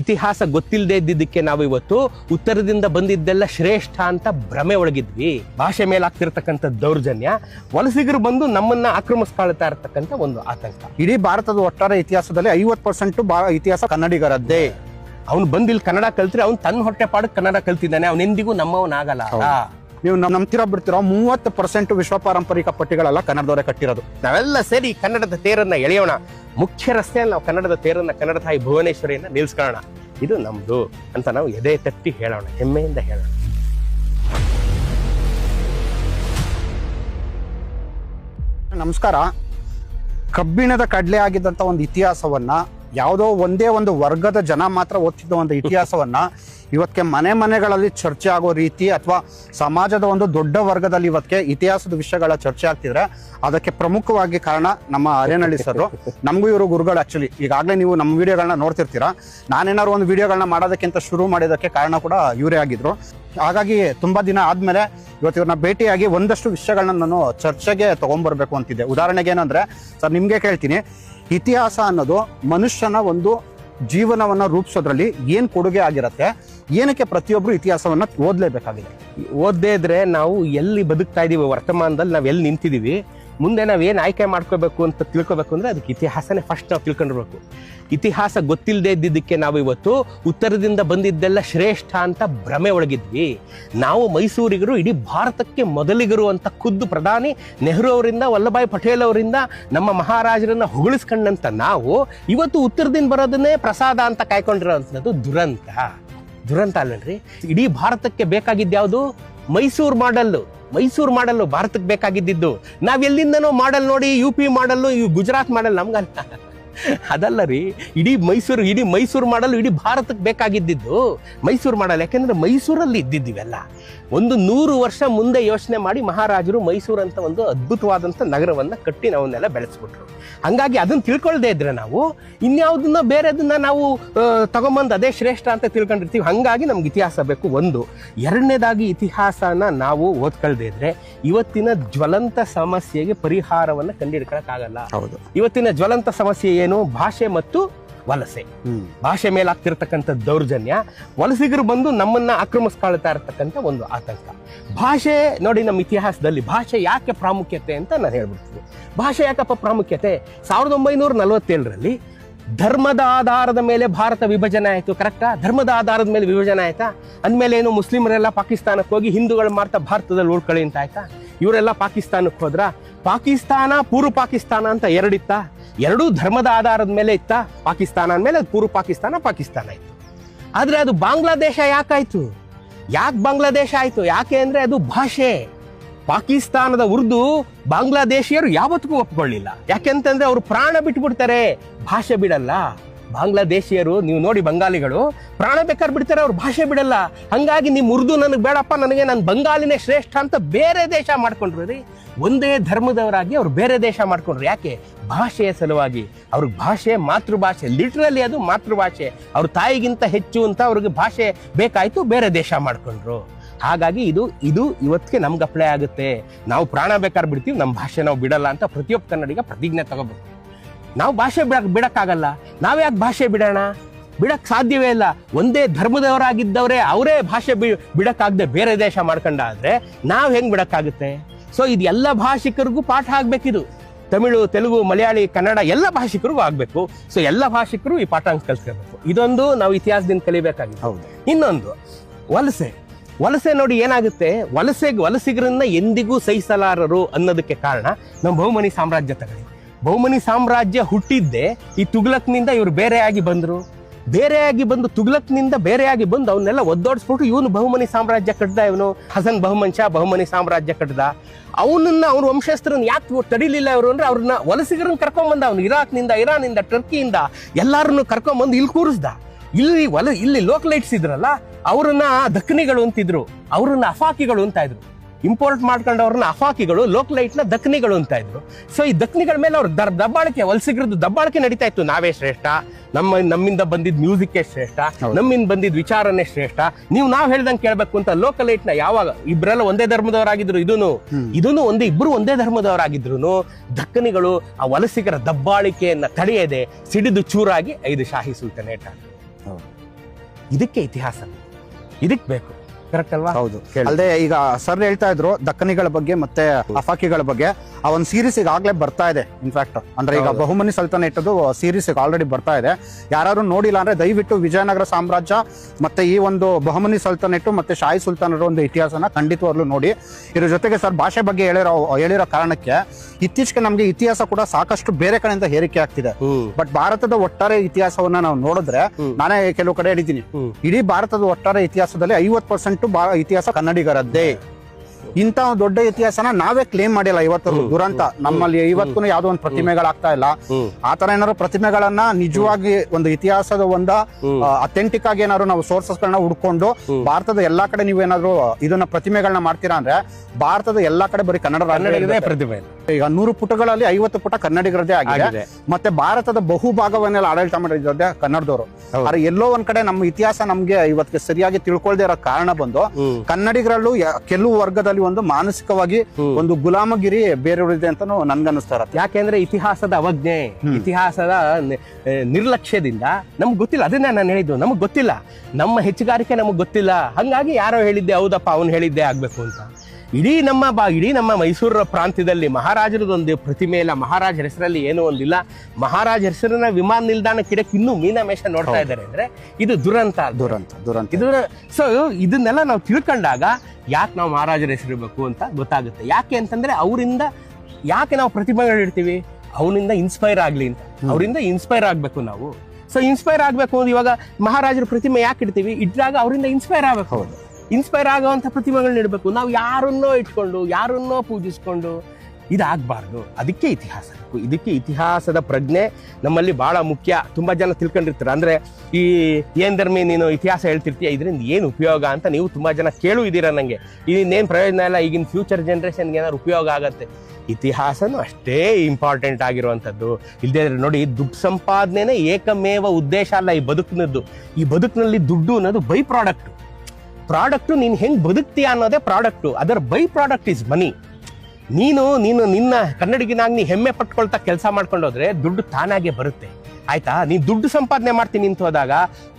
ಇತಿಹಾಸ ಗೊತ್ತಿಲ್ಲದೆ ಇದ್ದಿದ್ದಕ್ಕೆ ನಾವು ಇವತ್ತು ಉತ್ತರದಿಂದ ಬಂದಿದ್ದೆಲ್ಲ ಶ್ರೇಷ್ಠ ಅಂತ ಭ್ರಮೆ ಒಳಗಿದ್ವಿ. ಭಾಷೆ ಮೇಲೆ ಆಗ್ತಿರ್ತಕ್ಕಂಥ ದೌರ್ಜನ್ಯ ವಲಸಿಗರು ಬಂದು ನಮ್ಮನ್ನ ಆಕ್ರಮಿಸ್ಕೊಳ್ತಾ ಇರತಕ್ಕಂಥ ಒಂದು ಆತಂಕ. ಇಡೀ ಭಾರತದ ಒಟ್ಟಾರೆ ಇತಿಹಾಸದಲ್ಲಿ ಐವತ್ತು ಪರ್ಸೆಂಟ್ ಇತಿಹಾಸ ಕನ್ನಡಿಗರದ್ದೇ. ಅವನು ಬಂದಿಲ್ಲಿ ಕನ್ನಡ ಕಲ್ತ್ರೆ ಅವ್ನು ತನ್ನ ಹೊಟ್ಟೆ ಪಾಡಕ್ಕೆ ಕನ್ನಡ ಕಲ್ತಿದ್ದಾನೆ ಅವನೆಂದಿಗೂ ನಮ್ಮವನಾಗಲ್ಲ. ನೀವು ನಂಬ್ತಿರೋ ಬಿಡ್ತಿರೋ ಮೂವತ್ತು ಪರ್ಸೆಂಟ್ ವಿಶ್ವ ಪಾರಂಪರಿಕ ಪಟ್ಟಿಗಳೆಲ್ಲ ಕನ್ನಡದವರೇ ಕಟ್ಟಿರೋದು. ನಾವೆಲ್ಲ ಸೇರಿ ಕನ್ನಡದ ತೇರನ್ನ ಎಳೆಯೋಣ. ಮುಖ್ಯ ರಸ್ತೆಯಲ್ಲಿ ನಾವು ಕನ್ನಡದ ತೇರನ್ನ ಕನ್ನಡ ತಾಯಿ ಭುವನೇಶ್ವರಿಯನ್ನ ನಿಲ್ಸ್ಕೊಳ್ಳೋಣ. ಇದು ನಮ್ದು ಅಂತ ನಾವು ಎದೆ ತಟ್ಟಿ ಹೇಳೋಣ ಹೆಮ್ಮೆಯಿಂದ ಹೇಳೋಣ. ನಮಸ್ಕಾರ. ಕಬ್ಬಿಣದ ಕಡಲೆ ಆಗಿದ್ದಂತ ಒಂದು ಇತಿಹಾಸವನ್ನ ಯಾವುದೋ ಒಂದೇ ಒಂದು ವರ್ಗದ ಜನ ಮಾತ್ರ ಓದ್ತಿದ್ದ ಒಂದು ಇತಿಹಾಸವನ್ನ ಇವತ್ತಿಗೆ ಮನೆ ಮನೆಗಳಲ್ಲಿ ಚರ್ಚೆ ಆಗೋ ರೀತಿ ಅಥವಾ ಸಮಾಜದ ಒಂದು ದೊಡ್ಡ ವರ್ಗದಲ್ಲಿ ಇವತ್ತಿಗೆ ಇತಿಹಾಸದ ವಿಷಯಗಳ ಚರ್ಚೆ ಆಗ್ತಿದ್ರೆ ಅದಕ್ಕೆ ಪ್ರಮುಖವಾಗಿ ಕಾರಣ ನಮ್ಮ ಅರೆನಳ್ಳಿ ಸರ್ ನಮಗೂ ಇವರು ಗುರುಗಳು ಆಕ್ಚುಲಿ ಈಗಾಗಲೇ ನೀವು ನಮ್ಮ ವಿಡಿಯೋಗಳನ್ನ ನೋಡ್ತಿರ್ತೀರಾ. ನಾನೇನಾದ್ರು ಒಂದು ವಿಡಿಯೋಗಳನ್ನ ಮಾಡೋದಕ್ಕಿಂತ ಶುರು ಮಾಡಿದಕ್ಕೆ ಕಾರಣ ಕೂಡ ಇವರೇ ಆಗಿದ್ರು. ಹಾಗಾಗಿ ತುಂಬಾ ದಿನ ಆದ್ಮೇಲೆ ಇವತ್ತು ಇವ್ರನ್ನ ಭೇಟಿಯಾಗಿ ಒಂದಷ್ಟು ವಿಷಯಗಳನ್ನ ನಾನು ಚರ್ಚೆಗೆ ತಗೊಂಡ್ಬರ್ಬೇಕು ಅಂತಿದ್ದೆ. ಉದಾಹರಣೆಗೆ ಏನಂದ್ರೆ, ಸರ್, ನಿಮ್ಗೆ ಕೇಳ್ತೀನಿ. ಇತಿಹಾಸ ಅನ್ನೋದು ಮನುಷ್ಯನ ಒಂದು ಜೀವನವನ್ನ ರೂಪಿಸೋದ್ರಲ್ಲಿ ಏನು ಕೊಡುಗೆ ಆಗಿರತ್ತೆ, ಏನಕ್ಕೆ ಪ್ರತಿಯೊಬ್ಬರು ಇತಿಹಾಸವನ್ನ ಓದಲೇಬೇಕಾಗಿದೆ? ಓದದೇ ಇದ್ರೆ ನಾವು ಎಲ್ಲಿ ಬದುಕ್ತಾ ಇದ್ದೀವಿ ವರ್ತಮಾನದಲ್ಲಿ ನಾವು ಎಲ್ಲಿ ನಿಂತಿದೀವಿ ಮುಂದೆ ನಾವು ಏನು ಆಯ್ಕೆ ಮಾಡ್ಕೋಬೇಕು ಅಂತ ತಿಳ್ಕೊಬೇಕು ಅಂದರೆ ಅದಕ್ಕೆ ಇತಿಹಾಸನೇ ಫಸ್ಟ್ ನಾವು ತಿಳ್ಕೊಂಡಿರ್ಬೇಕು. ಇತಿಹಾಸ ಗೊತ್ತಿಲ್ಲದೆ ಇದ್ದಿದ್ದಕ್ಕೆ ನಾವು ಇವತ್ತು ಉತ್ತರದಿಂದ ಬಂದಿದ್ದೆಲ್ಲ ಶ್ರೇಷ್ಠ ಅಂತ ಭ್ರಮೆ ಒಳಗಿದ್ವಿ. ನಾವು ಮೈಸೂರಿಗರು, ಇಡೀ ಭಾರತಕ್ಕೆ ಮೊದಲಿಗರು ಅಂತ ಖುದ್ದು ಪ್ರಧಾನಿ ನೆಹರು ಅವರಿಂದ, ವಲ್ಲಭಾಯ್ ಪಟೇಲ್ ಅವರಿಂದ, ನಮ್ಮ ಮಹಾರಾಜರನ್ನು ಹೊಗಳಿಸ್ಕೊಂಡಂಥ ನಾವು ಇವತ್ತು ಉತ್ತರದಿಂದ ಬರೋದನ್ನೇ ಪ್ರಸಾದ ಅಂತ ಕಾಯ್ಕೊಂಡಿರೋವಂಥದ್ದು ದುರಂತ. ದುರಂತ ಅಲ್ವೇನ್ರಿ? ಇಡೀ ಭಾರತಕ್ಕೆ ಬೇಕಾಗಿದ್ದು ಯಾವುದು? ಮೈಸೂರು ಮಾಡಲ್ಲು ಮೈಸೂರು ಮಾಡಲ್ಲು ಭಾರತಕ್ಕೆ ಬೇಕಾಗಿದ್ದಿದ್ದು. ನಾವ್ ಎಲ್ಲಿಂದನೋ ಮಾಡಲ್ ನೋಡಿ ಯು ಪಿ ಮಾಡಲ್ಲು ಇವು ಗುಜರಾತ್ ಮಾಡಲ್ ನಮ್ಗಲ್ಲ ಅದಲ್ಲ ರೀ ಇಡೀ ಮೈಸೂರು ಇಡೀ ಮೈಸೂರು ಮಾಡಲು ಇಡೀ ಭಾರತಕ್ಕೆ ಬೇಕಾಗಿದ್ದಿದ್ದು ಮೈಸೂರು ಮಾಡಲು. ಯಾಕೆಂದ್ರೆ ಮೈಸೂರಲ್ಲಿ ಇದ್ದಿದ್ದಿವೆಲ್ಲ ಒಂದು ನೂರು ವರ್ಷ ಮುಂದೆ ಯೋಚನೆ ಮಾಡಿ ಮಹಾರಾಜರು ಮೈಸೂರು ಅಂತ ಒಂದು ಅದ್ಭುತವಾದಂಥ ನಗರವನ್ನು ಕಟ್ಟಿ ನಾವನ್ನೆಲ್ಲ ಬೆಳೆಸ್ಬಿಟ್ರು. ಹಂಗಾಗಿ ಅದನ್ನ ತಿಳ್ಕೊಳ್ದೇ ಇದ್ರೆ ನಾವು ಇನ್ಯಾವುದನ್ನ ಬೇರೆದನ್ನ ನಾವು ತಗೊಂಬಂದು ಅದೇ ಶ್ರೇಷ್ಠ ಅಂತ ತಿಳ್ಕೊಂಡಿರ್ತೀವಿ. ಹಂಗಾಗಿ ನಮ್ಗೆ ಇತಿಹಾಸ ಬೇಕು ಒಂದು. ಎರಡನೇದಾಗಿ ಇತಿಹಾಸನ ನಾವು ಓದ್ಕೊಳ್ದೇ ಇದ್ರೆ ಇವತ್ತಿನ ಜ್ವಲಂತ ಸಮಸ್ಯೆಗೆ ಪರಿಹಾರವನ್ನು ಕಂಡಿಡ್ಕೊಳಕ್ಕಾಗಲ್ಲ ಹೌದು. ಇವತ್ತಿನ ಜ್ವಲಂತ ಸಮಸ್ಯೆ ಏನು? ಭಾಷೆ ಮತ್ತು ವಲಸೆ. ಭಾಷೆ ಮೇಲೆ ಆಗ್ತಿರ್ತಕ್ಕಂಥ ದೌರ್ಜನ್ಯ ವಲಸಿಗರು ಬಂದು ನಮ್ಮನ್ನ ಆಕ್ರಮಿಸ್ಕೊಳ್ತಾ ಇರತಕ್ಕಂಥ ಒಂದು ಆತಂಕ. ಭಾಷೆ ನೋಡಿ ನಮ್ಮ ಇತಿಹಾಸದಲ್ಲಿ ಭಾಷೆ ಯಾಕೆ ಪ್ರಾಮುಖ್ಯತೆ ಅಂತ ನಾನು ಹೇಳ್ಬಿಡ್ತೀನಿ. ಭಾಷೆ ಯಾಕಪ್ಪ ಪ್ರಾಮುಖ್ಯತೆ? ಸಾವಿರದ ಒಂಬೈನೂರ ನಲವತ್ತೇಳರಲ್ಲಿ ಧರ್ಮದ ಆಧಾರದ ಮೇಲೆ ಭಾರತ ವಿಭಜನೆ ಆಯಿತು ಕರೆಕ್ಟಾ ಧರ್ಮದ ಆಧಾರದ ಮೇಲೆ ವಿಭಜನೆ ಆಯ್ತಾ? ಅಂದಮೇಲೆ ಏನು ಮುಸ್ಲಿಮರೆಲ್ಲ ಪಾಕಿಸ್ತಾನಕ್ಕೆ ಹೋಗಿ ಹಿಂದೂಗಳು ಮಾಡ್ತಾ ಭಾರತದಲ್ಲಿ ಉಳ್ಕೊಳ್ಳಿ ಅಂತ ಆಯ್ತಾ? ಇವರೆಲ್ಲ ಪಾಕಿಸ್ತಾನಕ್ಕೆ ಹೋದ್ರ ಪಾಕಿಸ್ತಾನ, ಪೂರ್ವ ಪಾಕಿಸ್ತಾನ ಅಂತ ಎರಡಿತ್ತ? ಎರಡೂ ಧರ್ಮದ ಆಧಾರದ ಮೇಲೆ ಇತ್ತ? ಪಾಕಿಸ್ತಾನ ಅಂದಮೇಲೆ ಅದು ಪೂರ್ವ ಪಾಕಿಸ್ತಾನ ಪಾಕಿಸ್ತಾನ ಇತ್ತು ಆದರೆ ಅದು ಬಾಂಗ್ಲಾದೇಶ ಯಾಕಾಯ್ತು? ಯಾಕೆ ಬಾಂಗ್ಲಾದೇಶ ಆಯಿತು? ಯಾಕೆ ಅಂದರೆ ಅದು ಭಾಷೆ. ಪಾಕಿಸ್ತಾನದ ಉರ್ದು ಬಾಂಗ್ಲಾದೇಶಿಯರು ಯಾವತ್ತಿಗೂ ಒಪ್ಕೊಳ್ಳಿಲ್ಲ. ಯಾಕೆಂತಂದ್ರೆ ಅವರು ಪ್ರಾಣ ಬಿಟ್ಬಿಡ್ತಾರೆ. ಭಾಷೆ ಬಿಡಲ್ಲ. ಬಾಂಗ್ಲಾದೇಶಿಯರು, ನೀವು ನೋಡಿ ಬಂಗಾಲಿಗಳು, ಪ್ರಾಣ ಬೇಕಾದ್ರೆ ಬಿಡ್ತಾರೆ, ಅವ್ರ ಭಾಷೆ ಬಿಡಲ್ಲ. ಹಂಗಾಗಿ ನಿಮ್ಮ ಉರ್ದು ನನಗೆ ಬೇಡಪ್ಪ, ನನಗೆ ನನ್ನ ಬಂಗಾಲಿನೇ ಶ್ರೇಷ್ಠ ಅಂತ ಬೇರೆ ದೇಶ ಮಾಡ್ಕೊಂಡ್ರು. ರೀ ಒಂದೇ ಧರ್ಮದವರಾಗಿ ಅವ್ರು ಬೇರೆ ದೇಶ ಮಾಡ್ಕೊಂಡ್ರು. ಯಾಕೆ? ಭಾಷೆಯ ಸಲುವಾಗಿ. ಅವ್ರಿಗೆ ಭಾಷೆ ಮಾತೃಭಾಷೆ ಲಿಟ್ರಲಿ ಅದು ಮಾತೃಭಾಷೆ. ಅವ್ರ ತಾಯಿಗಿಂತ ಹೆಚ್ಚು ಅಂತ ಅವ್ರಿಗೆ ಭಾಷೆ ಬೇಕಾಯಿತು, ಬೇರೆ ದೇಶ ಮಾಡ್ಕೊಂಡ್ರು. ಹಾಗಾಗಿ ಇದು ಇದು ಇವತ್ತಿಗೆ ನಮ್ಗೆ ಅಪ್ಲೈ ಆಗುತ್ತೆ. ನಾವು ಪ್ರಾಣ ಬೇಕಾದ್ರೆ ಬಿಡ್ತೀವಿ ನಮ್ಮ ಭಾಷೆ ನಾವು ಬಿಡಲ್ಲ ಅಂತ ಪ್ರತಿಯೊಬ್ಬ ಕನ್ನಡಿಗ ಪ್ರತಿಜ್ಞೆ ತಗೋಬೇಕು. ನಾವು ಭಾಷೆ ಬಿಡಕ್ ಬಿಡಕ್ಕಾಗಲ್ಲ. ನಾವು ಯಾಕೆ ಭಾಷೆ ಬಿಡೋಣ? ಬಿಡಕ್ಕೆ ಸಾಧ್ಯವೇ ಇಲ್ಲ. ಒಂದೇ ಧರ್ಮದವರಾಗಿದ್ದವರೇ ಅವರೇ ಭಾಷೆ ಬಿ ಬಿಡಕ್ಕಾಗದೆ ಬೇರೆ ದೇಶ ಮಾಡ್ಕೊಂಡಾದ್ರೆ ನಾವು ಹೆಂಗೆ ಬಿಡಕ್ಕಾಗುತ್ತೆ? ಸೊ ಇದು ಎಲ್ಲ ಭಾಷಿಕರಿಗೂ ಪಾಠ ಆಗಬೇಕಿದು. ತಮಿಳು ತೆಲುಗು ಮಲಯಾಳಿ ಕನ್ನಡ ಎಲ್ಲ ಭಾಷಿಕರಿಗೂ ಆಗಬೇಕು. ಸೊ ಎಲ್ಲ ಭಾಷಿಕರು ಈ ಪಾಠ ಕಲ್ತ್ಕೋಬೇಕು ಇದೊಂದು ನಾವು ಇತಿಹಾಸದಿಂದ ಕಲಿಬೇಕಾಗಿದೆ. ಹೌದು. ಇನ್ನೊಂದು ವಲಸೆ. ವಲಸೆ ನೋಡಿ ಏನಾಗುತ್ತೆ? ವಲಸೆಗೆ ವಲಸಿಗರನ್ನ ಎಂದಿಗೂ ಸಹಿಸಲಾರರು ಅನ್ನೋದಕ್ಕೆ ಕಾರಣ ನಮ್ಮ ಬಹುಮನಿ ಸಾಮ್ರಾಜ್ಯ ತಗೊಳ್ಳಿ ಬಹುಮನಿ ಸಾಮ್ರಾಜ್ಯ ಹುಟ್ಟಿದ್ದೆ ಈ ತುಗ್ಲಕ್ನಿಂದ ಇವರು ಬೇರೆಯಾಗಿ ಬಂದರು. ಬೇರೆಯಾಗಿ ಬಂದು ತುಗ್ಲಕ್ನಿಂದ ಬೇರೆಯಾಗಿ ಬಂದು ಅವನ್ನೆಲ್ಲ ಒದ್ದೋಡಿಸ್ಬಿಟ್ಟು ಇವನು ಬಹುಮನಿ ಸಾಮ್ರಾಜ್ಯ ಕಟ್ಟದ ಇವನು. ಹಸನ್ ಬಹುಮನ್ ಶಾ ಬಹುಮನಿ ಸಾಮ್ರಾಜ್ಯ ಕಟ್ಟದ ಅವನನ್ನ ಅವ್ರ ವಂಶಸ್ಥರನ್ನ ಯಾಕೆ ತಡಿಲಿಲ್ಲ ಇವರು ಅಂದ್ರೆ ಅವ್ರನ್ನ ವಲಸಿಗರನ್ನ ಕರ್ಕೊಂಬಂದ ಅವನು. ಇರಾಕ್ನಿಂದ, ಇರಾನಿಂದ, ಟರ್ಕಿಯಿಂದ ಎಲ್ಲಾರನ್ನು ಕರ್ಕೊಂಬಂದು ಇಲ್ಲಿ ಕೂರಿಸ್ದ. ಇಲ್ಲಿ ವಲ, ಇಲ್ಲಿ ಲೋಕಲೈಟ್ಸ್ ಇದ್ರಲ್ಲ, ಅವ್ರನ್ನ ದಕ್ಕನಿಗಳು ಅಂತಿದ್ರು. ಅವ್ರನ್ನ ಅಫಾಕಿಗಳು ಅಂತ ಇದ್ರು. ಇಂಪೋರ್ಟ್ ಮಾಡ್ಕೊಂಡವ್ರನ್ನ ಅಫಾಕಿಗಳು ಲೋಕಲೈಟ್ನ ದಕ್ನಿಗಳು ಅಂತ ಇದ್ರು. ಸೊ ಈ ದಕ್ನಿಗಳ ಮೇಲೆ ಅವ್ರ ದರ್ ದಬ್ಬಾಳಿಕೆ ವಲಸಿಗರದ್ದು ದಬ್ಬಾಳಿಕೆ ನಡೀತಾ ಇತ್ತು. ನಾವೇ ಶ್ರೇಷ್ಠ ನಮ್ಮ ನಮ್ಮಿಂದ ಬಂದಿದ್ ಮ್ಯೂಸಿಕ್ ಶ್ರೇಷ್ಠ. ನಮ್ಮಿಂದ ಬಂದಿದ್ ವಿಚಾರನೇ ಶ್ರೇಷ್ಠ. ನೀವು ನಾವು ಹೇಳ್ದಂಗೆ ಕೇಳಬೇಕು ಅಂತ ಲೋಕಲೈಟ್ನ ಯಾವಾಗ ಇಬ್ಬರೆಲ್ಲ ಒಂದೇ ಧರ್ಮದವರಾಗಿದ್ರು ಇದೂನು. ಇದೂನು ಒಂದೇ ಇಬ್ರು ಒಂದೇ ಧರ್ಮದವರಾಗಿದ್ರು ದಕ್ಕನಿಗಳು ಆ ವಲಸಿಗರ ದಬ್ಬಾಳಿಕೆಯನ್ನ ತಡೆಯದೆ ಸಿಡಿದು ಚೂರಾಗಿ ಐದು ಶಾಹಿ ಸುಲ್ತಾನೇಟ್. ಇದಕ್ಕೆ ಇತಿಹಾಸ. ಇದಕ್ಕೆ ಬೇಕು. ಕರೆಕ್ಟ್ ಅಲ್ವಾ? ಹೌದು. ಅಲ್ಲದೆ ಈಗ ಸರ್ ಹೇಳ್ತಾ ಇದ್ರು ದಕ್ಕನಿಗಳ ಬಗ್ಗೆ ಮತ್ತೆ ಅಫಾಕಿಗಳ ಬಗ್ಗೆ. ಆ ಒಂದು ಸೀರೀಸ್ ಈಗ ಆಗ್ಲೇ ಬರ್ತಾ ಇದೆ ಇನ್ಫ್ಯಾಕ್ಟ್ ಅಂದ್ರೆ ಈಗ ಬಹುಮನಿ ಬಹುಮನಿ ಇಟ್ಟದು ಸೀರೀಸ್ ಈಗ ಆಲ್ರೆಡಿ ಬರ್ತಾ ಇದೆ. ಯಾರು ನೋಡಿಲ್ಲ ಅಂದ್ರೆ ದಯವಿಟ್ಟು ವಿಜಯನಗರ ಸಾಮ್ರಾಜ್ಯ ಮತ್ತೆ ಈ ಒಂದು ಬಹುಮನಿ ಸಲ್ತನೇಟು ಮತ್ತೆ ಶಾಹಿ ಸುಲ್ತಾನರ ಒಂದು ಇತಿಹಾಸನ ಖಂಡಿತವಾಗ್ಲೂ ನೋಡಿ. ಇದ್ರ ಜೊತೆಗೆ ಸರ್ ಭಾಷೆ ಬಗ್ಗೆ ಹೇಳಿರೋ ಹೇಳಿರೋ ಕಾರಣಕ್ಕೆ ಇತ್ತೀಚೆಗೆ ನಮಗೆ ಇತಿಹಾಸ ಕೂಡ ಸಾಕಷ್ಟು ಬೇರೆ ಕಡೆಯಿಂದ ಹೇರಿಕೆ ಆಗ್ತಿದೆ. ಬಟ್ ಭಾರತದ ಒಟ್ಟಾರೆ ಇತಿಹಾಸವನ್ನ ನಾವು ನೋಡಿದ್ರೆ. ನಾನೇ ಕೆಲವು ಕಡೆ ಹೇಳಿದ್ದೀನಿ. ಇಡೀ ಭಾರತದ ಒಟ್ಟಾರೆ ಇತಿಹಾಸದಲ್ಲಿ ಐವತ್ ಪರ್ಸೆಂಟ್ ಇತಿಹಾಸ ಕನ್ನಡಿಗರದ್ದೇ. ಇಂತ ಒಂದು ದೊಡ್ಡ ಇತಿಹಾಸನ ನಾವೇ ಕ್ಲೇಮ್ ಮಾಡಿಲ್ಲ ಇವತ್ತು. ದುರಂತ. ನಮ್ಮಲ್ಲಿ ಇವತ್ತು ಯಾವ್ದೋ ಒಂದು ಪ್ರತಿಮೆಗಳಾಗ್ತಾ ಇಲ್ಲ. ಆತರ ಏನಾದ್ರು ಪ್ರತಿಮೆಗಳನ್ನ ನಿಜವಾಗಿ ಒಂದು ಇತಿಹಾಸದ ಒಂದ ಅಥೆಂಟಿಕ್ ಆಗಿ ಏನಾದ್ರು ನಾವು ಸೋರ್ಸಸ್ ಗಳನ್ನ ಹುಡ್ಕೊಂಡು ಭಾರತದ ಎಲ್ಲಾ ಕಡೆ ನೀವು ಏನಾದ್ರು ಇದನ್ನ ಪ್ರತಿಮೆಗಳನ್ನ ಮಾಡ್ತೀರಾ ಅಂದ್ರೆ ಭಾರತದ ಎಲ್ಲಾ ಕಡೆ ಬರೀ ಕನ್ನಡ ಪ್ರತಿಮೆ. ಈಗ ನೂರು ಪುಟಗಳಲ್ಲಿ ಐವತ್ತು ಪುಟ ಕನ್ನಡಿಗರದೇ ಆಗಿದೆ. ಮತ್ತೆ ಭಾರತದ ಬಹುಭಾಗವನ್ನೆಲ್ಲ ಆಡಳಿತ ಮಾಡಿದ್ರೆ ಕನ್ನಡದವರು. ಆದ್ರೆ ಎಲ್ಲೋ ಒಂದ್ ಕಡೆ ನಮ್ಮ ಇತಿಹಾಸ ನಮ್ಗೆ ಇವತ್ತಿಗೆ ಸರಿಯಾಗಿ ತಿಳ್ಕೊಳ್ದೇ ಇರೋ ಕಾರಣ ಬಂದು ಕನ್ನಡಿಗರಲ್ಲೂ ಕೆಲವು ವರ್ಗದಲ್ಲಿ ಒಂದು ಮಾನಸಿಕವಾಗಿ ಒಂದು ಗುಲಾಮಗಿರಿ ಬೇರೆಯವರಿದೆ ಅಂತಾನು ನನ್ಗನ್ನಿಸ್ತಾ ಇರತ್ತೆ. ಯಾಕೆಂದ್ರೆ ಇತಿಹಾಸದ ಅವಜ್ಞೆ ಇತಿಹಾಸದ ನಿರ್ಲಕ್ಷ್ಯದಿಂದ ನಮ್ಗೆ ಗೊತ್ತಿಲ್ಲ. ಅದನ್ನ ನಾನು ಹೇಳಿದ್ದು. ನಮ್ಗೆ ಗೊತ್ತಿಲ್ಲ. ನಮ್ಮ ಹೆಚ್ಚುಗಾರಿಕೆ ನಮಗೆ ಗೊತ್ತಿಲ್ಲ. ಹಂಗಾಗಿ ಯಾರೋ ಹೇಳಿದ್ದೆ ಹೌದಪ್ಪ ಅವನು ಹೇಳಿದ್ದೆ ಆಗ್ಬೇಕು ಅಂತ. ಇಡೀ ನಮ್ಮ ಬಾ ಇಡೀ ನಮ್ಮ ಮೈಸೂರು ಪ್ರಾಂತ್ಯದಲ್ಲಿ ಮಹಾರಾಜರದೊಂದು ಪ್ರತಿಮೆ ಇಲ್ಲ ಮಹಾರಾಜರ ಹೆಸರಲ್ಲಿ ಏನೂ ಒಂದಿಲ್ಲ. ಮಹಾರಾಜ ಹೆಸರಿನ ವಿಮಾನ ನಿಲ್ದಾಣ ಕಿಡಕ್ಕೆ ಇನ್ನೂ ಮೀನಮೇಷ ನೋಡ್ತಾ ಇದ್ದಾರೆ ಅಂದ್ರೆ ಇದು ದುರಂತ ದುರಂತ ದುರಂತ. ಇದು ಸೊ ಇದನ್ನೆಲ್ಲ ನಾವು ತಿಳ್ಕೊಂಡಾಗ ಯಾಕೆ ನಾವು ಮಹಾರಾಜರ ಹೆಸರಿರ್ಬೇಕು ಅಂತ ಗೊತ್ತಾಗುತ್ತೆ. ಯಾಕೆ ಅಂತಂದ್ರೆ ಅವರಿಂದ ಯಾಕೆ ನಾವು ಪ್ರತಿಭೆಗಳು ಇಡ್ತೀವಿ? ಅವನಿಂದ ಇನ್ಸ್ಪೈರ್ ಆಗ್ಲಿ ಅಂತ. ಅವರಿಂದ ಇನ್ಸ್ಪೈರ್ ಆಗ್ಬೇಕು ನಾವು. ಸೊ ಇನ್ಸ್ಪೈರ್ ಆಗ್ಬೇಕು ಇವಾಗ ಮಹಾರಾಜರ ಪ್ರತಿಮೆ ಯಾಕೆ ಇಡ್ತೀವಿ? ಇಟ್ಟಾಗ ಅವರಿಂದ ಇನ್ಸ್ಪೈರ್ ಆಗ್ಬೇಕು. ಹೌದು. ಇನ್ಸ್ಪೈರ್ ಆಗುವಂತ ಪ್ರತಿಮೆಗಳನ್ನ ಇಡಬೇಕು ನಾವು ಯಾರನ್ನೋ ಇಟ್ಕೊಂಡು, ಯಾರನ್ನೋ ಪೂಜಿಸ್ಕೊಂಡು ಇದಾಗಬಾರ್ದು. ಅದಕ್ಕೆ ಇತಿಹಾಸ ಇದಕ್ಕೆ ಇತಿಹಾಸದ ಪ್ರಜ್ಞೆ ನಮ್ಮಲ್ಲಿ ಬಹಳ ಮುಖ್ಯ. ತುಂಬ ಜನ ತಿಳ್ಕೊಂಡಿರ್ತಾರೆ. ಅಂದ್ರೆ ಈ ಏನ್ ಧರ್ಮಿ ನೀನು ಇತಿಹಾಸ ಹೇಳ್ತಿರ್ತೀಯ? ಇದರಿಂದ ಏನು ಉಪಯೋಗ ಅಂತ ನೀವು ತುಂಬಾ ಜನ ಕೇಳು ಇದ್ದೀರಾ ನನಗೆ ಇನ್ನೇನು ಪ್ರಯೋಜನ ಇಲ್ಲ. ಈಗಿನ ಫ್ಯೂಚರ್ ಜನ್ರೇಷನ್ಗೆ ಏನಾದ್ರು ಉಪಯೋಗ ಆಗುತ್ತೆ. ಇತಿಹಾಸನೂ ಅಷ್ಟೇ ಇಂಪಾರ್ಟೆಂಟ್ ಆಗಿರುವಂಥದ್ದು. ಇಲ್ಲದೆ ನೋಡಿ, ದುಡ್ಡು ಸಂಪಾದನೆನೇ ಏಕಮೇವ ಉದ್ದೇಶ ಅಲ್ಲ ಈ ಬದುಕಿನದ್ದು. ಈ ಬದುಕಿನಲ್ಲಿ ದುಡ್ಡು ಅನ್ನೋದು ಬೈ ಪ್ರಾಡಕ್ಟ್ ಪ್ರಾಡಕ್ಟು ನೀನು ಹೆಂಗ್ ಬದುಕ್ತೀಯ ಅನ್ನೋದೇ ಪ್ರಾಡಕ್ಟು. ಅದರ ಬೈ ಪ್ರಾಡಕ್ಟ್ ಇಸ್ ಮನಿ. ನೀನು ನೀನು ನಿನ್ನ ಕನ್ನಡಿಗನಾಗಿ ನೀ ಹೆಮ್ಮೆ ಪಟ್ಕೊಳ್ತಾ ಕೆಲಸ ಮಾಡ್ಕೊಂಡೋದ್ರೆ ದುಡ್ಡು ತಾನಾಗೆ ಬರುತ್ತೆ. ಆಯ್ತಾ? ನೀನು ದುಡ್ಡು ಸಂಪಾದನೆ ಮಾಡ್ತೀನಿ ನಿಂತು ಹೋದಾಗ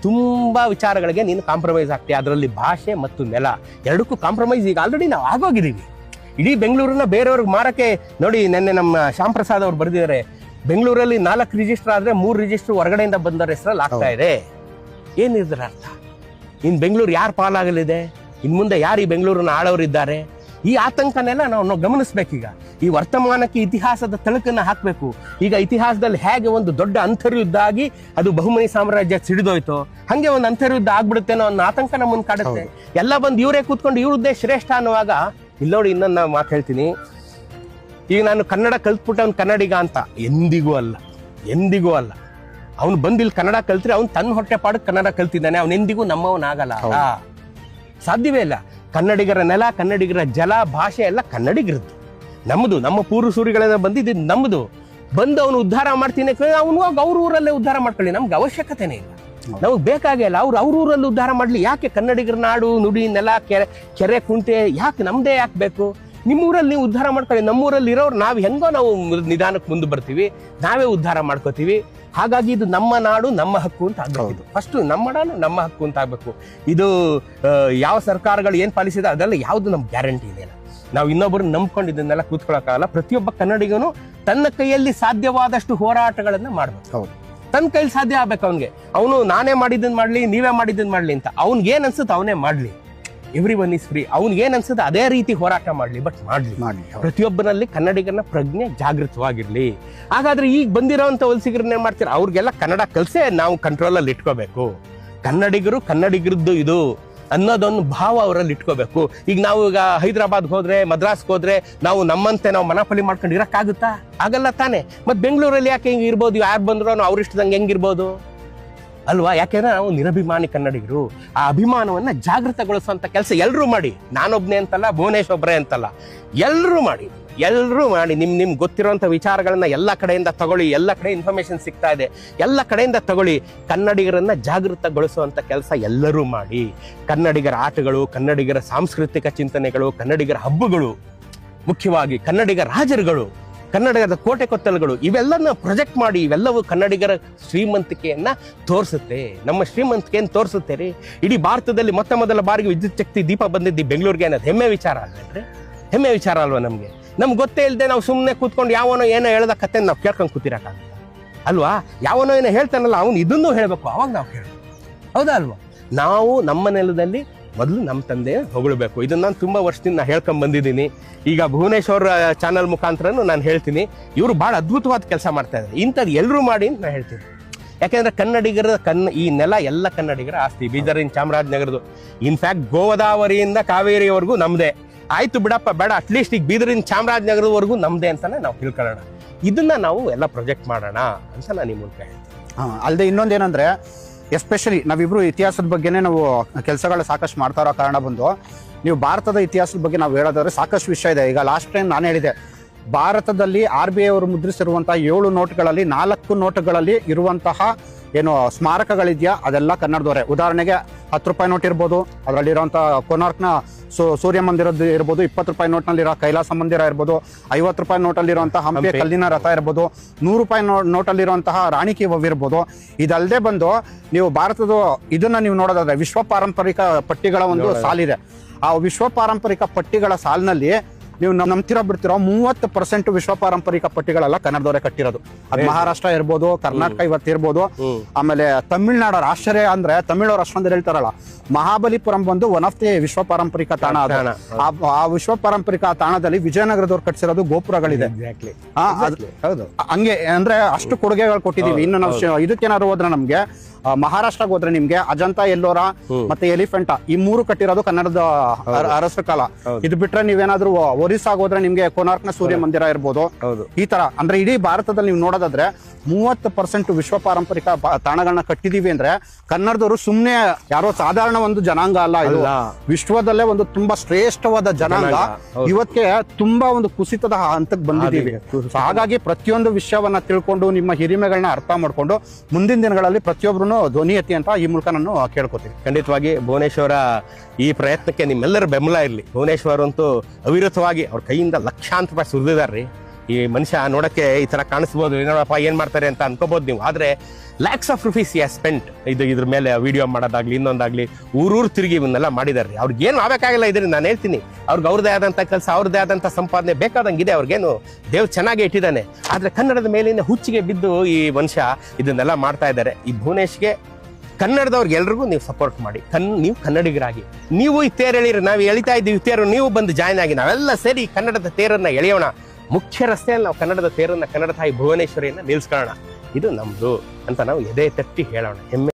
ತುಂಬಾ ವಿಚಾರಗಳಿಗೆ ನೀನು ಕಾಂಪ್ರಮೈಸ್ ಆಗ್ತೀಯ. ಅದರಲ್ಲಿ ಭಾಷೆ ಮತ್ತು ನೆಲ ಎರಡಕ್ಕೂ ಕಾಂಪ್ರಮೈಸ್ ಈಗ ಆಲ್ರೆಡಿ ನಾವು ಆಗೋಗಿದ್ದೀವಿ. ಇಡೀ ಬೆಂಗಳೂರನ್ನ ಬೇರೆಯವ್ರಿಗೆ ಮಾರಕ್ಕೆ ನೋಡಿ ನಿನ್ನೆ ನಮ್ಮ ಶ್ಯಾಮ್ ಪ್ರಸಾದ್ ಅವ್ರು ಬರೆದಿದ್ದಾರೆ. ಬೆಂಗಳೂರಲ್ಲಿ ನಾಲ್ಕು ರಿಜಿಸ್ಟರ್ ಆದರೆ ಮೂರು ರಿಜಿಸ್ಟರ್ ಹೊರಗಡೆಯಿಂದ ಬಂದವರ ಹೆಸರಲ್ಲಿ ಆಗ್ತಾ ಇದೆ. ಏನಿದ್ರ ಅರ್ಥ ಇನ್ ಬೆಂಗಳೂರು ಯಾರು ಪಾಲಾಗಲಿದೆ? ಇನ್ ಮುಂದೆ ಯಾರು ಈ ಬೆಂಗಳೂರನ್ನ ಆಳವರಿದ್ದಾರೆ? ಈ ಆತಂಕನೆಲ್ಲ ನಾವು ನಾವು ಗಮನಿಸ್ಬೇಕೀಗ. ಈ ವರ್ತಮಾನಕ್ಕೆ ಇತಿಹಾಸದ ತಳಕನ್ನು ಹಾಕಬೇಕು. ಈಗ ಇತಿಹಾಸದಲ್ಲಿ ಹೇಗೆ ಒಂದು ದೊಡ್ಡ ಅಂತರ್ಯುದ್ಧ ಆಗಿ ಅದು ಬಹುಮನಿ ಸಾಮ್ರಾಜ್ಯ ಸಿಡಿದೋಯ್ತು. ಹಂಗೆ ಒಂದು ಅಂತರ್ಯುದ್ಧ ಆಗ್ಬಿಡುತ್ತೇನೋ ಅನ್ನೋ ಆತಂಕ ಮುಂದೆ ಕಾಡುತ್ತೆ ಎಲ್ಲ ಬಂದು ಇವರೇ ಕೂತ್ಕೊಂಡು ಇವ್ರದ್ದೇ ಶ್ರೇಷ್ಠ ಅನ್ನುವಾಗ ಇಲ್ಲ ನೋಡಿ ಇನ್ನೊಂದು ನಾನು ಮಾತು ಹೇಳ್ತೀನಿ. ಈಗ ನಾನು ಕನ್ನಡ ಕಲ್ತ್ಬಿಟ್ಟ ಅವ್ನು ಕನ್ನಡಿಗ ಅಂತ. ಎಂದಿಗೂ ಅಲ್ಲ. ಎಂದಿಗೂ ಅಲ್ಲ. ಅವನು ಬಂದಿಲ್ಲಿ ಕನ್ನಡ ಕಲ್ತ್ರೆ ಅವ್ನು ತನ್ನ ಹೊಟ್ಟೆ ಪಾಡಕ್ಕೆ ಕನ್ನಡ ಕಲ್ತಿದ್ದಾನೆ. ಅವನು ಎಂದಿಗೂ ನಮ್ಮವನಾಗಲ್ಲ ಸಾಧ್ಯವೇ ಇಲ್ಲ. ಕನ್ನಡಿಗರ ನೆಲ ಕನ್ನಡಿಗರ ಜಲ ಭಾಷೆ ಎಲ್ಲ ಕನ್ನಡಿಗರದ್ದು. ನಮ್ಮದು ನಮ್ಮ ಪೂರ್ವ ಸೂರಿಗಳಿಂದ ಬಂದಿದ್ದು ನಮ್ಮದು ಬಂದು ಅವನು ಉದ್ಧಾರ ಮಾಡ್ತೀನಿ ಅವನು ಅವ್ರ ಊರಲ್ಲೇ ಉದ್ಧಾರ ಮಾಡ್ಕೊಳ್ಳಿ. ನಮ್ಗೆ ಅವಶ್ಯಕತೆನೇ ಇಲ್ಲ. ನಮಗೆ ಬೇಕಾಗಿಲ್ಲ ಅವ್ರು ಅವ್ರ ಊರಲ್ಲಿ ಉದ್ಧಾರ ಮಾಡಲಿ. ಯಾಕೆ ಕನ್ನಡಿಗರ ನಾಡು ನುಡಿ ನೆಲ ಕೆರೆ ಕೆರೆ ಕುಂಟೆ ಯಾಕೆ ನಮ್ದೇ ಯಾಕೆ ಬೇಕು? ನಿಮ್ಮ ಊರಲ್ಲಿ ನೀವು ಉದ್ಧಾರ ಮಾಡ್ಕೊಳ್ಳಿ. ನಮ್ಮೂರಲ್ಲಿ ಇರೋರು ನಾವು ಹೆಂಗೋ ನಾವು ನಿಧಾನಕ್ಕೆ ಮುಂದೆ ಬರ್ತೀವಿ. ನಾವೇ ಉದ್ಧಾರ ಮಾಡ್ಕೋತೀವಿ. ಹಾಗಾಗಿ ಇದು ನಮ್ಮ ನಾಡು ನಮ್ಮ ಹಕ್ಕು ಅಂತ ಆಗ್ಬೇಕು. ಫಸ್ಟ್ ನಮ್ಮ ನಾಡು ನಮ್ಮ ಹಕ್ಕು ಅಂತ ಆಗ್ಬೇಕು. ಇದು ಯಾವ ಸರ್ಕಾರಗಳು ಏನ್ ಪಾಲಿಸಿದೆ ಅದೆಲ್ಲ ಯಾವ್ದು ನಮ್ಗೆ ಗ್ಯಾರಂಟಿ ಇದೆಯಲ್ಲ ನಾವು ಇನ್ನೊಬ್ಬರು ನಂಬ್ಕೊಂಡು ಇದನ್ನೆಲ್ಲ ಕೂತ್ಕೊಳ್ಳೋಕ್ಕಾಗಲ್ಲ ಪ್ರತಿಯೊಬ್ಬ ಕನ್ನಡಿಗನು ತನ್ನ ಕೈಯಲ್ಲಿ ಸಾಧ್ಯವಾದಷ್ಟು ಹೋರಾಟಗಳನ್ನ ಮಾಡ್ಬೇಕು. ಹೌದು. ತನ್ನ ಕೈಲಿ ಸಾಧ್ಯ ಆಗ್ಬೇಕು ಅವನ್ಗೆ. ಅವನು ನಾನೇ ಮಾಡಿದ್ದನ್ ಮಾಡ್ಲಿ ನೀವೇ ಮಾಡಿದ್ದನ್ ಮಾಡ್ಲಿ ಅಂತ. ಅವ್ನ್ಗೆ ಏನ್ ಅನ್ಸುತ್ತೆ ಅವನೇ ಮಾಡ್ಲಿ. ಎವ್ರಿ ಒನ್ ಇಸ್ ಫ್ರೀ ಅವ್ನಿಗೆ ಏನ್ ಅನ್ಸುತ್ತೆ ಅದೇ ರೀತಿ ಹೋರಾಟ ಮಾಡಲಿ ಬಟ್ ಮಾಡ್ಲಿ. ಮಾಡಿ ಪ್ರತಿಯೊಬ್ಬರಲ್ಲಿ ಪ್ರತಿಯೊಬ್ಬನಲ್ಲಿ ಕನ್ನಡಿಗನ ಪ್ರಜ್ಞೆ ಜಾಗೃತವಾಗಿರ್ಲಿ. ಹಾಗಾದ್ರೆ ಈಗ ಬಂದಿರೋಂಥ ವಲಸಿಗರನ್ನ ಏನ್ ಮಾಡ್ತೀರಾ? ಅವ್ರಿಗೆಲ್ಲ ಕನ್ನಡ ಕಲಿಸೇ ನಾವು ಕಂಟ್ರೋಲ್ ಅಲ್ಲಿ ಇಟ್ಕೋಬೇಕು. ಕನ್ನಡಿಗರು ಕನ್ನಡಿಗರದ್ದು ಇದು ಅನ್ನೋದೊಂದು ಭಾವ ಅವರಲ್ಲಿ ಇಟ್ಕೋಬೇಕು. ಈಗ ನಾವು ಈಗ ಹೈದರಾಬಾದ್ಗೆ ಹೋದ್ರೆ ಮದ್ರಾಸ್ಗೆ ಹೋದ್ರೆ ನಾವು ನಮ್ಮಂತೆ ನಾವು ಮನಪಲ್ಲಿ ಮಾಡ್ಕೊಂಡು ಇರೋಕ್ಕಾಗುತ್ತಾ? ಆಗಲ್ಲ ತಾನೆ. ಮತ್ತೆ ಬೆಂಗಳೂರಲ್ಲಿ ಯಾಕೆ ಹಿಂಗೆ ಇರ್ಬೋದು? ಯಾರು ಬಂದ್ರು ನಾವು ಅವ್ರಿಷ್ಟದಂಗೆ ಹೆಂಗಿರ್ಬೋದು? ಅಲ್ವಾ? ಯಾಕೆಂದ್ರೆ ನಾವು ನಿರಭಿಮಾನಿ ಕನ್ನಡಿಗರು. ಆ ಅಭಿಮಾನವನ್ನ ಜಾಗೃತಗೊಳಿಸುವಂತ ಕೆಲಸ ಎಲ್ಲರೂ ಮಾಡಿ. ನಾನೊಬ್ನೇ ಅಂತಲ್ಲ, ಭುವನೇಶ್ ಒಬ್ಬರೇ ಅಂತಲ್ಲ. ಎಲ್ಲರೂ ಮಾಡಿ. ಎಲ್ಲರೂ ಮಾಡಿ. ನಿಮ್ ನಿಮ್ ಗೊತ್ತಿರುವಂತ ವಿಚಾರಗಳನ್ನ ಎಲ್ಲ ಕಡೆಯಿಂದ ತಗೊಳ್ಳಿ. ಎಲ್ಲ ಕಡೆ ಇನ್ಫಾರ್ಮೇಶನ್ ಸಿಗ್ತಾ ಇದೆ. ಎಲ್ಲ ಕಡೆಯಿಂದ ತಗೊಳ್ಳಿ. ಕನ್ನಡಿಗರನ್ನ ಜಾಗೃತಗೊಳಿಸುವಂತ ಕೆಲಸ ಎಲ್ಲರೂ ಮಾಡಿ. ಕನ್ನಡಿಗರ ಆಟಗಳು, ಕನ್ನಡಿಗರ ಸಾಂಸ್ಕೃತಿಕ ಚಿಂತನೆಗಳು, ಕನ್ನಡಿಗರ ಹಬ್ಬಗಳು, ಮುಖ್ಯವಾಗಿ ಕನ್ನಡಿಗ ರಾಜರುಗಳು ಕನ್ನಡದ ಕೋಟೆ ಕೊತ್ತಲುಗಳು ಇವೆಲ್ಲನ ಪ್ರೊಜೆಕ್ಟ್ ಮಾಡಿ ಇವೆಲ್ಲವೂ ಕನ್ನಡಿಗರ ಶ್ರೀಮಂತಿಕೆಯನ್ನ ತೋರಿಸುತ್ತೆ. ನಮ್ಮ ಶ್ರೀಮಂತಿಕೆಯನ್ನು ತೋರಿಸುತ್ತೆ ರೀ. ಇಡೀ ಭಾರತದಲ್ಲಿ ಮೊತ್ತ ಮೊದಲ ಬಾರಿಗೆ ವಿದ್ಯುತ್ ಶಕ್ತಿ ದೀಪ ಬಂದಿದ್ದು ಬೆಂಗಳೂರಿಗೆ ಅನ್ನೋದು ಹೆಮ್ಮೆ ವಿಚಾರ ಅಲ್ವೇನ್ರಿ? ಹೆಮ್ಮೆ ವಿಚಾರ ಅಲ್ವಾ ನಮಗೆ? ನಮ್ಗೆ ಗೊತ್ತೇ ಇಲ್ಲದೆ ನಾವು ಸುಮ್ಮನೆ ಕೂತ್ಕೊಂಡು ಯಾವನೋ ಏನೋ ಹೇಳ್ದ ಕತೆ ನಾವು ಕೇಳ್ಕೊಂಡು ಕೂತಿರಕ್ಕಾಗಲ್ಲ ಅಲ್ವಾ? ಯಾವನೋ ಏನೋ ಹೇಳ್ತಾನಲ್ಲ, ಅವನು ಇದನ್ನು ಹೇಳಬೇಕು, ಅವಾಗ ನಾವು ಕೇಳಬೇಕು. ಹೌದಾ ಅಲ್ವಾ? ನಾವು ನಮ್ಮ ನೆಲದಲ್ಲಿ ಮೊದಲು ನಮ್ಮ ತಂದೆ ಹೊಗಳಬೇಕು. ಇದನ್ನು ನಾನು ತುಂಬ ವರ್ಷದಿಂದ ನಾನು ಹೇಳ್ಕೊಂಡು ಬಂದಿದ್ದೀನಿ. ಈಗ ಭುವನೇಶ್ವರ್ ಚಾನಲ್ ಮುಖಾಂತರನೂ ನಾನು ಹೇಳ್ತೀನಿ. ಇವರು ಭಾಳ ಅದ್ಭುತವಾದ ಕೆಲಸ ಮಾಡ್ತಾ ಇದ್ದಾರೆ ಇಂಥದ್ದು ಎಲ್ಲರೂ ಮಾಡಿ ಅಂತ ನಾನು ಹೇಳ್ತೀನಿ. ಯಾಕೆಂದ್ರೆ ಕನ್ನಡಿಗರ ಕನ್ನ ಈ ನೆಲ ಎಲ್ಲ ಕನ್ನಡಿಗರ ಆಸ್ತಿ. ಬೀದರಿನ ಚಾಮರಾಜನಗರದು ಇನ್ಫ್ಯಾಕ್ಟ್ ಗೋದಾವರಿಯಿಂದ ಕಾವೇರಿವರೆಗೂ ನಮ್ಮದೇ ಆಯಿತು ಬಿಡಪ್ಪ, ಬೇಡ. ಅಟ್ಲೀಸ್ಟ್ ಈಗ ಬೀದರಿನ ಚಾಮರಾಜನಗರದವರೆಗೂ ನಮ್ಮದೇ ಅಂತಲೇ ನಾವು ತಿಳ್ಕೊಳ್ಳೋಣ. ಇದನ್ನು ನಾವು ಎಲ್ಲ ಪ್ರೊಜೆಕ್ಟ್ ಮಾಡೋಣ ಅಂತ ನಾನು ನಿಮ್ಮ ಮೂಲಕ ಹೇಳ್ತೀನಿ ಅಲ್ಲದೆ ಇನ್ನೊಂದೇನಂದ್ರೆ ಎಸ್ಪೆಷಲಿ ನಾವಿಬ್ರು ಇತಿಹಾಸದ ಬಗ್ಗೆನೇ ನಾವು ಕೆಲಸಗಳು ಸಾಕಷ್ಟು ಮಾಡ್ತಾ ಇರೋ ಕಾರಣ ಬಂದು, ನೀವು ಭಾರತದ ಇತಿಹಾಸದ ಬಗ್ಗೆ ನಾವು ಹೇಳೋದಾದ್ರೆ ಸಾಕಷ್ಟು ವಿಷಯ ಇದೆ. ಈಗ ಲಾಸ್ಟ್ ಟೈಮ್ ನಾನು ಹೇಳಿದೆ, ಭಾರತದಲ್ಲಿ ಆರ್ ಬಿ ಐ ಅವರು ಮುದ್ರಿಸಿರುವಂತಹ ಏಳು ನೋಟ್ಗಳಲ್ಲಿ ನಾಲ್ಕು ನೋಟ್ಗಳಲ್ಲಿ ಇರುವಂತಹ ಏನು ಸ್ಮಾರಕಗಳಿದೆಯಾ, ಅದೆಲ್ಲ ಕನ್ನಡದವರೇ. ಉದಾಹರಣೆಗೆ ಹತ್ತು ರೂಪಾಯಿ ನೋಟ್ ಇರ್ಬೋದು. ಅದರಲ್ಲಿರೋಂಥ ಕೊನಾರ್ಕ್ನ ಸು ಸೂರ್ಯ ಮಂದಿರದ್ದು ಇರ್ಬೋದು ಇಪ್ಪತ್ತು ರೂಪಾಯಿ ನೋಟ್ನಲ್ಲಿರೋ ಕೈಲಾಸ ಮಂದಿರ ಇರ್ಬೋದು ಐವತ್ತು ರೂಪಾಯಿ ನೋಟಲ್ಲಿರುವಂತಹ ಹಂಪಿ. ಕಲ್ಲಿನ ರಥ ಇರ್ಬೋದು ನೂರು ರೂಪಾಯಿ ನೋ ನೋಟಲ್ಲಿರುವಂತಹ ರಾಣಿ ಕಿ ವಾವ್ ಇರ್ಬೋದು. ಇದಲ್ಲದೆ ಬಂದು ನೀವು ಭಾರತದ ಇದನ್ನ ನೀವು ನೋಡೋದಾದ್ರೆ ವಿಶ್ವ ಪಾರಂಪರಿಕ ಪಟ್ಟಿಗಳ ಒಂದು ಸಾಲಿದೆ. ಆ ವಿಶ್ವ ಪಾರಂಪರಿಕ ಪಟ್ಟಿಗಳ ಸಾಲಿನಲ್ಲಿ ನೀವು ನಂಬ್ತಿರೋ ಬಿಡ್ತಿರೋ ಮೂವತ್ತು ಪರ್ಸೆಂಟ್ ವಿಶ್ವ ಪಾರಂಪರಿಕ ಪಟ್ಟಿಗಳೆಲ್ಲ ಕನ್ನಡದವರೇ ಕಟ್ಟಿರೋದು. ಅದು ಮಹಾರಾಷ್ಟ್ರ ಇರ್ಬೋದು ಕರ್ನಾಟಕ ಇವತ್ತು ಇರ್ಬೋದು ಆಮೇಲೆ ತಮಿಳ್ನಾಡು ಆಶ್ಚರ್ಯ ಅಂದ್ರೆ ತಮಿಳವ್ರು ಅಷ್ಟೊಂದು ಹೇಳ್ತಾರಲ್ಲ ಮಹಾಬಲಿಪುರಂ ಬಂದು ಒನ್ ಆಫ್ ದಿ ವಿಶ್ವ ಪಾರಂಪರಿಕ ತಾಣ ಅದು. ಆ- ಆ ವಿಶ್ವ ಪಾರಂಪರಿಕ ತಾಣದಲ್ಲಿ ವಿಜಯನಗರದವ್ರು ಕಟ್ಸಿರೋದು ಗೋಪುರಗಳಿದೆ. ಎಕ್ಸಾಕ್ಟ್ಲಿ ಆ, ಅದ್- ಹೌದು. ಹಂಗೆ ಅಂದ್ರೆ ಅಷ್ಟು ಕೊಡುಗೆಗಳು ಕೊಟ್ಟಿದೀವಿ ಇನ್ನು ನಾವು. ಶ- ಇದಕ್ಕೇನಾದ್ರು ಹೋದ್ರೆ ನಮ್ಗೆ ಆ, ಮಹಾರಾಷ್ಟ್ರಕ್ಕೆ ಹೋದ್ರೆ ನಿಮ್ಗೆ ಅಜಂತಾ ಎಲ್ಲೋರ ಮತ್ತೆ ಎಲಿಫೆಂಟಾ ಈ ಮೂರು ಕಟ್ಟಿರೋದು ಕನ್ನಡದ ಅರಸ ಅರ- ಅರಸರ ಕಾಲ. ಇದು ಬಿಟ್ರೆ ನೀವೇನಾದ್ರೂ ಒರಿಸ್ಸಾಗ್ ಹೋದ್ರೆ ನಿಮ್ಗೆ ಕೋನಾರ್ಕ್ನ ಸೂರ್ಯ ಮಂದಿರ ಇರ್ಬೋದು. ಹೌದು. ಈ ತರ. ಅಂದ್ರೆ ಇಡೀ ಭಾರತದಲ್ಲಿ ನೀವು ನೋಡೋದಾದ್ರೆ ಮೂವತ್ತು ಪರ್ಸೆಂಟ್ ವಿಶ್ವ ಪಾರಂಪರಿಕ ಬ- ತಾಣಗಳನ್ನ ಕಟ್ಟಿದೀವಿ ಅಂದ್ರೆ ಕನ್ನಡದವರು ಸುಮ್ನೆ ಯಾರೋ ಸಾಧಾರಣ ಒಂದು ಜನಾಂಗ ಅಲ್ಲ ಇದು. ವಿಶ್ವದಲ್ಲೇ ಒಂದು ತುಂಬಾ ಶ್ರೇಷ್ಠವಾದ ಜನಾಂಗ. ಇವತ್ತೆ ಇವಕ್ಕೆ ತುಂಬಾ ಒಂದು ಕುಸಿತದ ಹಂತಕ್ಕೆ ಬಂದಿದ್ದೀವಿ. ಹಾಗಾಗಿ ಪ್ರತಿಯೊಂದು ವಿಷಯವನ್ನ ತಿಳ್ಕೊಂಡು ನಿಮ್ಮ ಹಿರಿಮೆಗಳನ್ನ ಅರ್ಥ ಮಾಡ್ಕೊಂಡು ಮುಂದಿನ ದಿನಗಳಲ್ಲಿ ಪ್ರತಿಯೊಬ್ಬರು ಧ್ವನಿ ಎತ್ತಿ ಅಂತ ಈ ಮೂಲಕ ನಾನು ಕೇಳ್ಕೊತೀನಿ. ಖಂಡಿತವಾಗಿ ಭುವನೇಶ್ವರ ಈ ಪ್ರಯತ್ನಕ್ಕೆ ನಿಮ್ಮೆಲ್ಲರ ಬೆಂಬಲ ಇರಲಿ. ಭುವನೇಶ್ವರ ಅಂತೂ ಅವಿರತವಾಗಿ ಅವ್ರ ಕೈಯಿಂದ ಲಕ್ಷಾಂತರ ರೂಪಾಯಿ ಸುರಿದಿದ್ದಾರೆ ಈ ಮನುಷ್ಯ ನೋಡಕ್ಕೆ ಈ ತರ ಕಾಣಿಸ್ಬೋದು, ಏನೋಪ್ಪ, ಏನ್ ಮಾಡ್ತಾರೆ ಅಂತ ಅನ್ಕೋಬಹುದು ನೀವು. ಆದ್ರೆ ಲ್ಯಾಕ್ಸ್ ಆಫ್ ರುಪೀಸ್ ಯಾ ಸ್ಪೆಂಟ್ ಇದು ಇದ್ರ ಮೇಲೆ ವಿಡಿಯೋ ಮಾಡೋದಾಗ್ಲಿ, ಇನ್ನೊಂದಾಗ್ಲಿ, ಊರೂರು ತಿರುಗಿ ಇವನ್ನೆಲ್ಲ ಮಾಡಿದಾರೆ ಅವ್ರಿಗೆ ಏನು ಆಗಬೇಕಾಗಿಲ್ಲ ಇದ್ರಿ ನಾನು ಹೇಳ್ತೀನಿ. ಅವ್ರಿಗೆ ಅವ್ರದೇ ಆದಂಥ ಕೆಲಸ, ಅವ್ರದ್ದೇ ಆದಂಥ ಸಂಪಾದನೆ ಬೇಕಾದಂಗಿದೆ, ಅವ್ರಿಗೇನು ದೇವ್ ಚೆನ್ನಾಗಿ ಇಟ್ಟಿದ್ದಾನೆ. ಆದ್ರೆ ಕನ್ನಡದ ಮೇಲಿನ ಹುಚ್ಚಿಗೆ ಬಿದ್ದು ಈ ಮನುಷ್ಯ ಇದನ್ನೆಲ್ಲ ಮಾಡ್ತಾ ಇದ್ದಾರೆ. ಈ ಭುವನೇಶ್ಗೆ ಕನ್ನಡದವ್ರಿಗೆ ಎಲ್ರಿಗೂ ನೀವು ಸಪೋರ್ಟ್ ಮಾಡಿ. ಕನ್, ನೀವು ಕನ್ನಡಿಗರಾಗಿ. ನೀವು ಈ ತೇರು ಎಳೀರಿ. ನಾವು ಎಳಿತಾ ಇದ್ದೀವಿ. ತೇರು, ನೀವು ಬಂದು ಜಾಯ್ನ್ ಆಗಿ. ನಾವೆಲ್ಲ ಸೇರಿ ಕನ್ನಡದ ತೇರನ್ನ ಎಳೆಯೋಣ. ಮುಖ್ಯ ರಸ್ತೆಯಲ್ಲಿ ನಾವು ಕನ್ನಡದ ತೇರನ್ನ ಕನ್ನಡ ತಾಯಿ ಭುವನೇಶ್ವರಿಯನ್ನ ನಿಲ್ಸ್ಕೊಳ್ಳೋಣ. ಇದು ನಮ್ದು ಅಂತ ನಾವು ಎದೆ ತಟ್ಟಿ ಹೇಳೋಣ. ಹೆಮ್ಮೆ